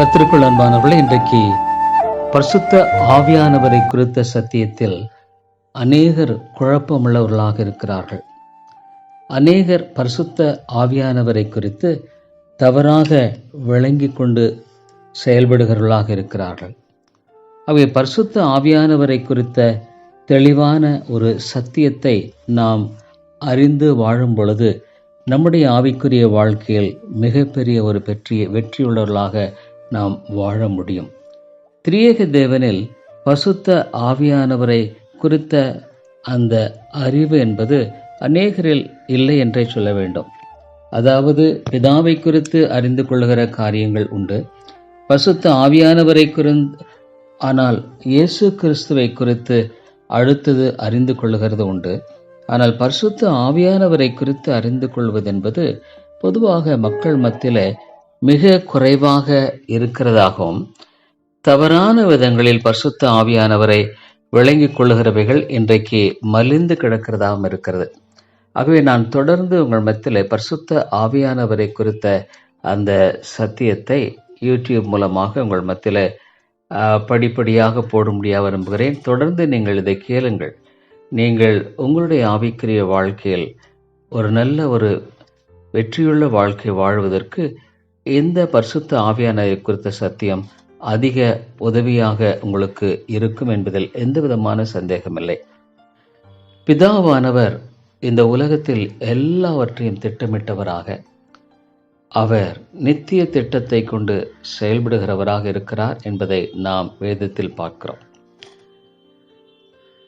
கத்திற்குள் அன்பானவர்களே இன்றைக்கு பரிசுத்த ஆவியானவரை குறித்த சத்தியத்தில் அநேகர் குழப்பமுள்ளவர்களாக இருக்கிறார்கள். அநேகர் பரிசுத்த ஆவியானவரை குறித்து தவறாக விளங்கிக் கொண்டு செயல்படுகிறவர்களாக இருக்கிறார்கள். அவை பரிசுத்த ஆவியானவரை குறித்த தெளிவான ஒரு சத்தியத்தை நாம் அறிந்து வாழும் பொழுது நம்முடைய ஆவிக்குரிய வாழ்க்கையில் மிகப்பெரிய ஒரு வெற்றியை வெற்றியுள்ளவர்களாக நாம் வாழ முடியும். திரியேக தேவனில் பசுத்த ஆவியானவரை குறித்த அந்த அறிவு என்பது அநேகரில் இல்லை என்றே சொல்ல வேண்டும். அதாவது பிதாவை குறித்து அறிந்து கொள்கிற காரியங்கள் உண்டு. பசுத்த ஆவியானவரை குறித்து ஆனால் இயேசு கிறிஸ்துவை குறித்து அடுத்தது அறிந்து கொள்ளுகிறது உண்டு. ஆனால் பரிசுத்த ஆவியானவரை குறித்து அறிந்து கொள்வது என்பது பொதுவாக மக்கள் மத்தியில் மிக குறைவாக இருக்கிறதாகவும் தவறான விதங்களில் பரிசுத்த ஆவியானவரை விளங்கிக் கொள்ளுகிறவைகள் இன்றைக்கு மலிந்து கிடக்கிறதாகவும் இருக்கிறது. ஆகவே நான் தொடர்ந்து உங்கள் மத்தியில் பரிசுத்த ஆவியானவரை குறித்த அந்த சத்தியத்தை யூடியூப் மூலமாக உங்கள் மத்தியில் படிப்படியாக போடும்படியாக விரும்புகிறேன். தொடர்ந்து நீங்கள் இதை கேளுங்கள். நீங்கள் உங்களுடைய ஆவிக்குரிய வாழ்க்கையில் ஒரு நல்ல ஒரு வெற்றியுள்ள வாழ்க்கை வாழ்வதற்கு இந்த பரிசுத்த ஆவியானவை குறித்த சத்தியம் அதிக உதவியாக உங்களுக்கு இருக்கும் என்பதில் எந்த விதமான சந்தேகமில்லை பிதாவானவர் இந்த உலகத்தில் எல்லாவற்றையும் திட்டமிட்டவராக அவர் நித்திய திட்டத்தை கொண்டு செயல்படுகிறவராக இருக்கிறார் என்பதை நாம் வேதத்தில் பார்க்கிறோம்.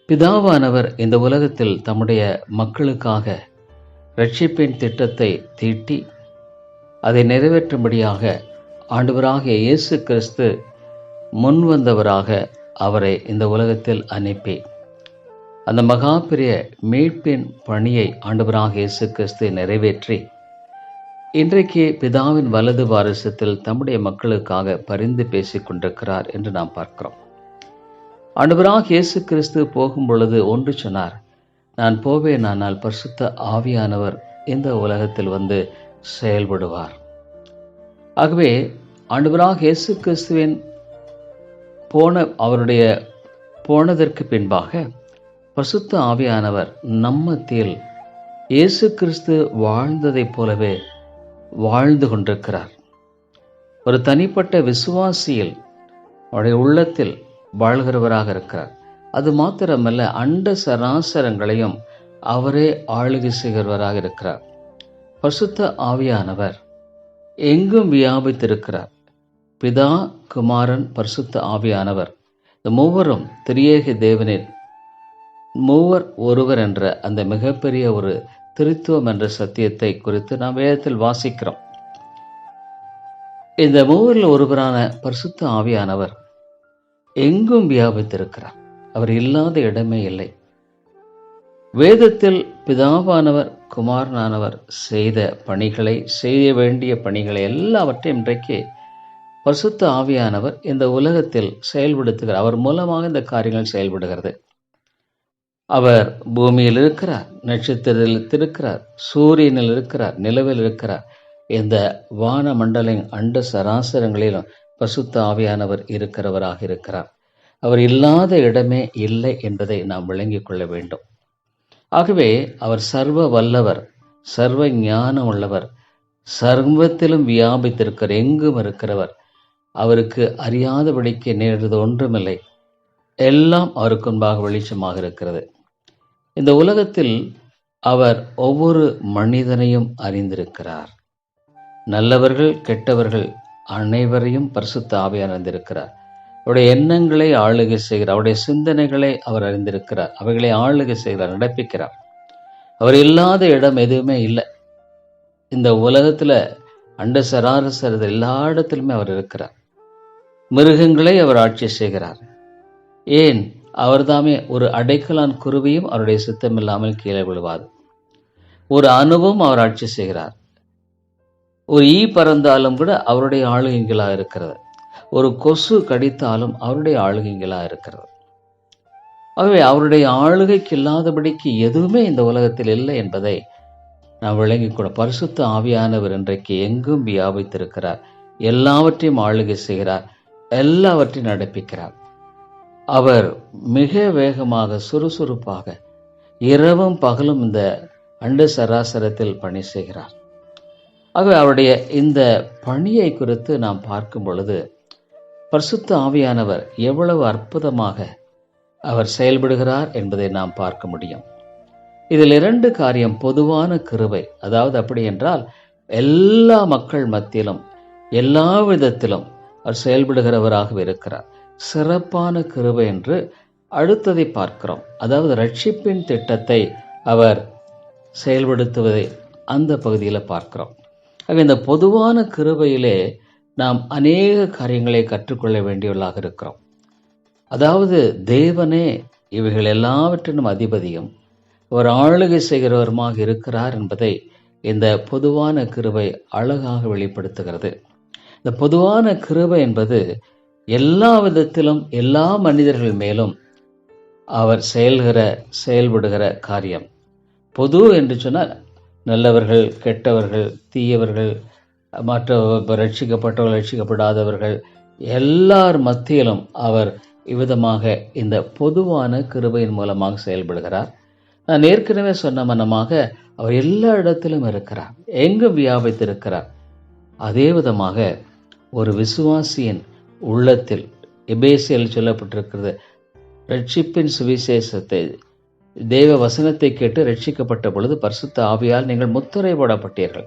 பிதாவானவர் இந்த உலகத்தில் தம்முடைய மக்களுக்காக ரட்சிப்பின் திட்டத்தை தீட்டி அதை நிறைவேற்றும்படியாக ஆண்டவராகிய இயேசு கிறிஸ்து முன் வந்தவராக அவரை இந்த உலகத்தில் அனுப்பி. அந்த மகா பெரிய மீட்பின் பணியை ஆண்டவராக இயேசு கிறிஸ்து நிறைவேற்றி இன்றைக்கு பிதாவின் வலது வாரிசத்தில் தம்முடைய மக்களுக்காக பரிந்து பேசிக் கொண்டிருக்கிறார் என்று நாம் பார்க்கிறோம். ஆண்டவராக இயேசு கிறிஸ்து போகும் பொழுது ஒன்று சொன்னார் நான் போவேன் ஆனால் பரிசுத்த ஆவியானவர் இந்த உலகத்தில் வந்து செயல்படுவார். ஆகவே ஆண்டவராக இயேசு கிறிஸ்துவின் போன அவருடைய போனதற்கு பின்பாக பசுத்த ஆவியானவர் நம்மத்தில் இயேசு கிறிஸ்து வாழ்ந்ததைப் போலவே வாழ்ந்து கொண்டிருக்கிறார். ஒரு தனிப்பட்ட விசுவாசியில் அவருடைய உள்ளத்தில் வாழ்கிறவராக இருக்கிறார். அது மாத்திரமல்ல அண்ட சராசரங்களையும் அவரே ஆளுகை செய்கிறவராக இருக்கிறார். பசுத்த ஆவியானவர் எங்கும் வியாபித்திருக்கிறார். பிதா குமாரன் பரிசுத்த ஆவியானவர். இந்த மூவரும் திரியேக தேவனின் மூவர் ஒருவர் என்ற அந்த மிகப்பெரிய ஒரு திருத்துவம் என்ற சத்தியத்தை குறித்து நாம் வேதத்தில் வாசிக்கிறோம். இந்த மூவரில் ஒருவரான பரிசுத்த ஆவியானவர் எங்கும் வியாபித்திருக்கிறார். அவர் இல்லாத இடமே இல்லை. வேதத்தில் பிதாவானவர் குமாரனானவர் செய்த பணிகளை செய்ய வேண்டிய பணிகளை எல்லாவற்றையும் இன்றைக்கு பசுத்த ஆவியானவர் இந்த உலகத்தில் செயல்படுத்துகிறார். அவர் மூலமாக இந்த காரியங்கள் செயல்படுகிறது. அவர் பூமியில் இருக்கிறார் நட்சத்திரத்தில் இருக்கிறார் சூரியனில் இருக்கிறார் நிலவில் இருக்கிறார். இந்த வான மண்டலின் அண்ட சராசரங்களிலும் பசுத்த ஆவியானவர் இருக்கிறவராக இருக்கிறார். அவர் இல்லாத இடமே இல்லை என்பதை நாம் விளங்கிக் கொள்ள வேண்டும். ஆகவே அவர் சர்வ வல்லவர் சர்வ ஞானம் உள்ளவர் சர்வத்திலும் வியாபித்திருக்கிற எங்கும் இருக்கிறவர். அவருக்கு அறியாதபடிக்கு நேர்றது ஒன்றுமில்லை. எல்லாம் அவருக்கு முன்பாக வெளிச்சமாக இருக்கிறது. இந்த உலகத்தில் அவர் ஒவ்வொரு மனிதனையும் அறிந்திருக்கிறார். நல்லவர்கள் கெட்டவர்கள் அனைவரையும் பரிசுத்த ஆவியார் அறிந்திருக்கிறார். அவருடைய எண்ணங்களை ஆளுகை செய்கிறார். அவருடைய சிந்தனைகளை அவர் அறிந்திருக்கிறார். அவைகளை ஆளுகை செய்கிறார் நடப்பிக்கிறார். அவர் இல்லாத இடம் எதுவுமே இல்லை. இந்த உலகத்தில் அண்ட சராரசர் எல்லா இடத்திலுமே அவர் இருக்கிறார். மிருகங்களை அவர் ஆட்சி செய்கிறார். ஏன்? அவர்தாமே ஒரு அடைக்கலான் குருவியும் அவருடைய சித்தம் இல்லாமல் கீழே விழுவாது. ஒரு அணுவும் அவர் ஆட்சி செய்கிறார். ஒரு ஈ பறந்தாலும் கூட அவருடைய ஆளுகைகளாக இருக்கிறது. ஒரு கொசு கடித்தாலும் அவருடைய ஆளுகைகளாக இருக்கிறது. ஆகவே அவருடைய ஆளுகைக்கு இல்லாதபடிக்கு எதுவுமே இந்த உலகத்தில் இல்லை என்பதை நாம் விளங்கிக் கொள்ள பரிசுத்த ஆவியானவர் இன்றைக்கு எங்கும் வியாபித்திருக்கிறார். எல்லாவற்றையும் ஆளுகை செய்கிறார். எல்லாவற்றையும் நடப்பிக்கிறார். அவர் மிக வேகமாக சுறுசுறுப்பாக இரவும் பகலும் இந்த அண்ட சராசரத்தில் பணி செய்கிறார். ஆகவே அவருடைய இந்த பணியை குறித்து நாம் பார்க்கும் பொழுது பரிசுத்த ஆவியானவர் எவ்வளவு அற்புதமாக அவர் செயல்படுகிறார் என்பதை நாம் பார்க்க முடியும். இதில் இரண்டு காரியம் பொதுவான கிருவை அதாவது அப்படி என்றால் எல்லா மக்கள் மத்தியிலும் எல்லா விதத்திலும் அவர் செயல்படுகிறவராக இருக்கிறார். சிறப்பான கிருபை என்று அடுத்ததை பார்க்கிறோம். அதாவது ரட்சிப்பின் திட்டத்தை அவர் செயல்படுத்துவதை அந்த பகுதியில் பார்க்கிறோம். ஆக இந்த பொதுவான கிருபையிலே நாம் அநேக காரியங்களை கற்றுக்கொள்ள வேண்டியவர்களாக இருக்கிறோம். அதாவது தேவனே இவைகள் எல்லாவற்றினும் அதிபதியும் ஒரு ஆளுகை செய்கிறவருமாக இருக்கிறார் என்பதை இந்த பொதுவான கிருபை அழகாக வெளிப்படுத்துகிறது. இந்த பொதுவான கிருபை என்பது எல்லா விதத்திலும் எல்லா மனிதர்கள் மேலும் அவர் செயல்கிற செயல்படுகிற காரியம். பொது என்று சொன்னால் நல்லவர்கள் கெட்டவர்கள் தீயவர்கள் மற்ற ரட்சிக்கப்பட்டவர்கள் ரட்சிக்கப்படாதவர்கள் எல்லார் மத்தியிலும் அவர் இவ்விதமாக இந்த பொதுவான கிருபையின் மூலமாக செயல்படுகிறார். நான் ஏற்கனவே சொன்ன மனமாக அவர் எல்லா இடத்திலும் இருக்கிறார். எங்கும் வியாபித்திருக்கிறார்? அதே விதமாக ஒரு விசுவாசியின் உள்ளத்தில் எபேசியல் சொல்லப்பட்டிருக்கிறது ரட்சிப்பின் சுவிசேஷத்தை தேவ வசனத்தை கேட்டு ரட்சிக்கப்பட்ட பொழுது பரிசுத்த ஆவியால் நீங்கள் முத்திரை போடப்பட்டீர்கள்.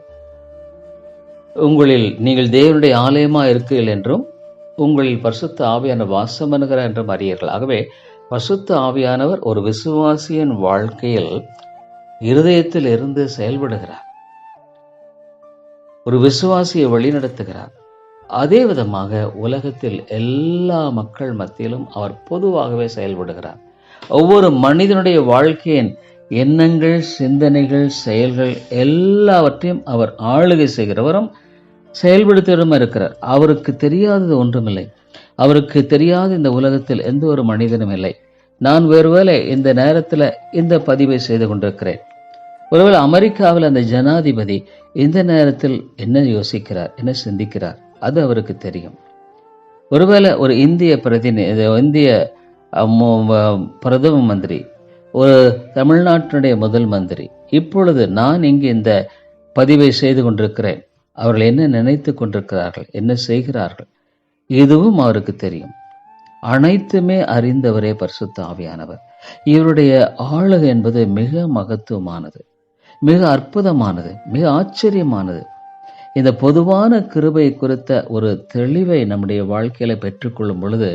உங்களில் நீங்கள் தேவனுடைய ஆலயமா இருக்கீர்கள் என்றும் உங்களில் பரிசுத்த ஆவியான வாசம் என்றும் அறியீர்கள். ஆகவே பரிசுத்த ஆவியானவர் ஒரு விசுவாசியின் வாழ்க்கையில் இருதயத்தில் இருந்து செயல்படுகிறார். ஒரு விசுவாசியை வழிநடத்துகிறார். அதே விதமாக உலகத்தில் எல்லா மக்கள் மத்தியிலும் அவர் பொதுவாகவே செயல்படுகிறார். ஒவ்வொரு மனிதனுடைய வாழ்க்கையின் எண்ணங்கள் சிந்தனைகள் செயல்கள் எல்லாவற்றையும் அவர் ஆளுகை செய்கிறவரும் செயல்படுத்தியவரும் இருக்கிறார். அவருக்கு தெரியாதது ஒன்றுமில்லை. அவருக்கு தெரியாத இந்த உலகத்தில் எந்த ஒரு மனிதனும் இல்லை. நான் ஒருவேளை இந்த நேரத்தில் இந்த பதிவை செய்து கொண்டிருக்கிறேன். ஒருவேளை அமெரிக்காவில் அந்த ஜனாதிபதி இந்த நேரத்தில் என்ன யோசிக்கிறார் என்ன சிந்திக்கிறார் அது அவருக்கு தெரியும். ஒருவேளை ஒரு இந்திய பிரதிநிதி இந்திய பிரதம மந்திரி ஒரு தமிழ்நாட்டினுடைய முதல் மந்திரி இப்பொழுது நான் இங்கு இந்த பதிவை செய்து கொண்டிருக்கிறேன். அவர்கள் என்ன நினைத்து கொண்டிருக்கிறார்கள் என்ன செய்கிறார்கள் இதுவும் அவருக்கு தெரியும். அனைத்துமே அறிந்தவரே பரிசுத்த ஆவியானவர். இவருடைய ஆளுகை என்பது மிக மகத்துவமானது மிக அற்புதமானது மிக ஆச்சரியமானது. இந்த பொதுவான கிருபை குறித்த ஒரு தெளிவை நம்முடைய வாழ்க்கையில பெற்றுக்கொள்ளும் பொழுது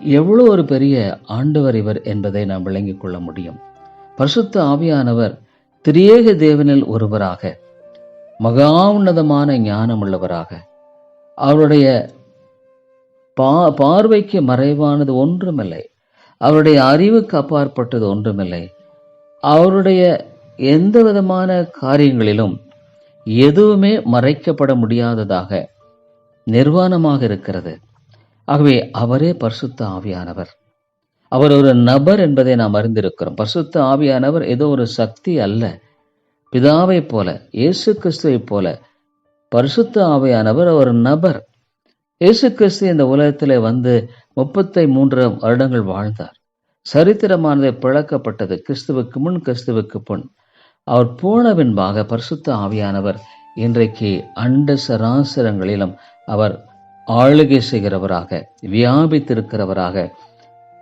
எவ்வளோ ஒரு பெரிய ஆண்டவர் இவர் என்பதை நாம் விளங்கிக் கொள்ள முடியும். பரிசுத்த ஆவியானவர் திரியேக தேவனில் ஒருவராக மகா உன்னதமான ஞானம் உள்ளவராக அவருடைய பா பார்வைக்கு மறைவானது ஒன்றுமில்லை. அவருடைய அறிவுக்கு அப்பாற்பட்டது ஒன்றுமில்லை. அவருடைய எந்த விதமான காரியங்களிலும் எதுவுமே மறைக்கப்பட முடியாததாக நிர்வாணமாக இருக்கிறது. ஆகவே அவரே பரிசுத்த ஆவியானவர். அவர் ஒரு நபர் என்பதை நாம் அறிந்திருக்கிறோம். பரிசுத்த ஆவியானவர் ஏதோ ஒரு சக்தி அல்ல. பிதாவைப் போல இயேசு கிறிஸ்துவைப் போல பரிசுத்த ஆவியானவர் ஒரு நபர். இயேசு கிறிஸ்து இந்த உலகத்தில் வந்து முப்பத்தை மூன்று வருடங்கள் வாழ்ந்தார். சரித்திரமானது பிழக்கப்பட்டது கிறிஸ்துவுக்கு முன் கிறிஸ்துவுக்கு பொன். அவர் போன பின்பாக பரிசுத்த ஆவியானவர் இன்றைக்கு அண்ட சராசரங்களிலும் அவர் ஆளுகை செய்கிறவராக வியாபித்திருக்கிறவராக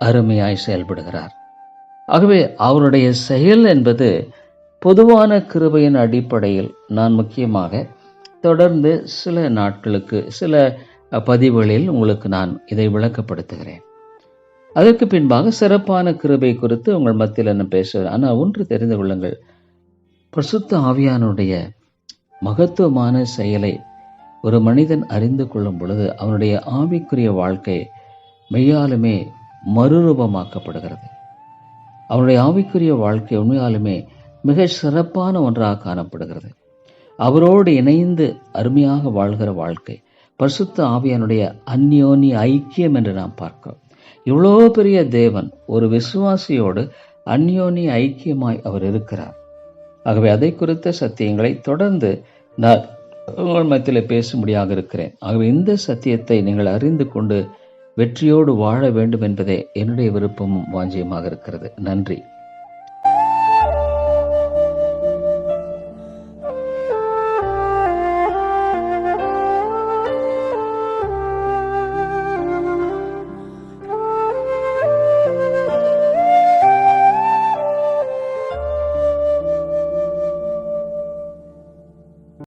அருமையாய் செயல்படுகிறார். ஆகவே அவருடைய செயல் என்பது பொதுவான கிருபையின் அடிப்படையில் நான் முக்கியமாக தொடர்ந்து சில நாட்களுக்கு சில பதிவுகளில் உங்களுக்கு நான் இதை விளக்கப்படுத்துகிறேன். அதற்கு பின்பாக சிறப்பான கிருபை குறித்து உங்கள் மத்தியில் என்ன பேசுகிறேன் ஆனால் ஒன்று தெரிந்து கொள்ளுங்கள். பிரசுத்த ஆவியானுடைய மகத்துவமான செயலை ஒரு மனிதன் அறிந்து கொள்ளும் பொழுது அவனுடைய ஆவிக்குரிய வாழ்க்கை மெய்யாலுமே மறுரூபமாக்கப்படுகிறது. அவனுடைய ஆவிக்குரிய வாழ்க்கை உண்மையாலுமே மிக சிறப்பான ஒன்றாக காணப்படுகிறது. அவரோடு இணைந்து அருமையாக வாழ்கிற வாழ்க்கை பரிசுத்த ஆவியானுடைய அந்யோனி ஐக்கியம் என்று நாம் பார்க்கிறோம். இவ்வளோ பெரிய தேவன் ஒரு விசுவாசியோடு அந்யோன்ய ஐக்கியமாய் அவர் இருக்கிறார். ஆகவே அதை குறித்த சத்தியங்களை தொடர்ந்து நான் உங்கள் மத்தியில் பேசும்படியாக இருக்கிறேன். ஆகவே இந்த சத்தியத்தை நீங்கள் அறிந்து கொண்டு வெற்றியோடு வாழ வேண்டும் என்பதே என்னுடைய விருப்பமும் வாஞ்சியமாக இருக்கிறது. நன்றி.